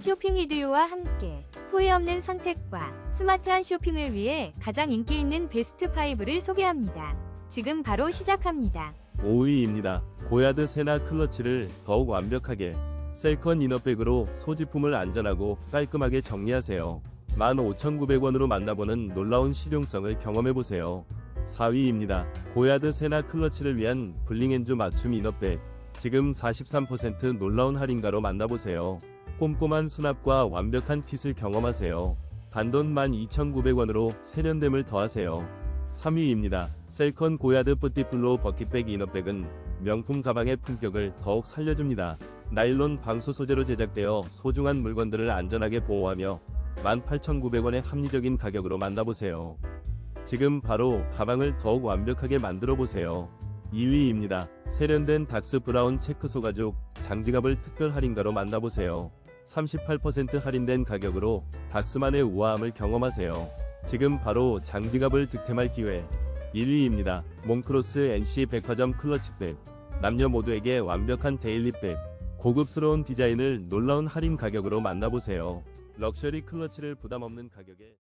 쇼핑 리드요와 함께 후회 없는 선택과 스마트한 쇼핑을 위해 가장 인기 있는 베스트 5를 소개합니다. 지금 바로 시작합니다. 5위입니다. 고야드 세나 클러치를 더욱 완벽하게 셀컨 이너백으로 소지품을 안전하고 깔끔하게 정리하세요. 15,900원으로 만나보는 놀라운 실용성을 경험해보세요. 4위입니다. 고야드 세나 클러치를 위한 블링앤주 맞춤 이너백 지금 43% 놀라운 할인가로 만나보세요. 꼼꼼한 수납과 완벽한 핏을 경험하세요. 단돈 12,900원으로 세련됨을 더하세요. 3위입니다. 셀컨 고야드 뿌띠플로 버킷백 이너백은 명품 가방의 품격을 더욱 살려줍니다. 나일론 방수 소재로 제작되어 소중한 물건들을 안전하게 보호하며 18,900원의 합리적인 가격으로 만나보세요. 지금 바로 가방을 더욱 완벽하게 만들어 보세요. 2위입니다. 세련된 닥스 브라운 체크 소가죽 장지갑을 특별 할인가로 만나보세요. 38% 할인된 가격으로 닥스만의 우아함을 경험하세요. 지금 바로 장지갑을 득템할 기회. 1위입니다. 몽크로스 NC 백화점 클러치백. 남녀 모두에게 완벽한 데일리백. 고급스러운 디자인을 놀라운 할인 가격으로 만나보세요. 럭셔리 클러치를 부담 없는 가격에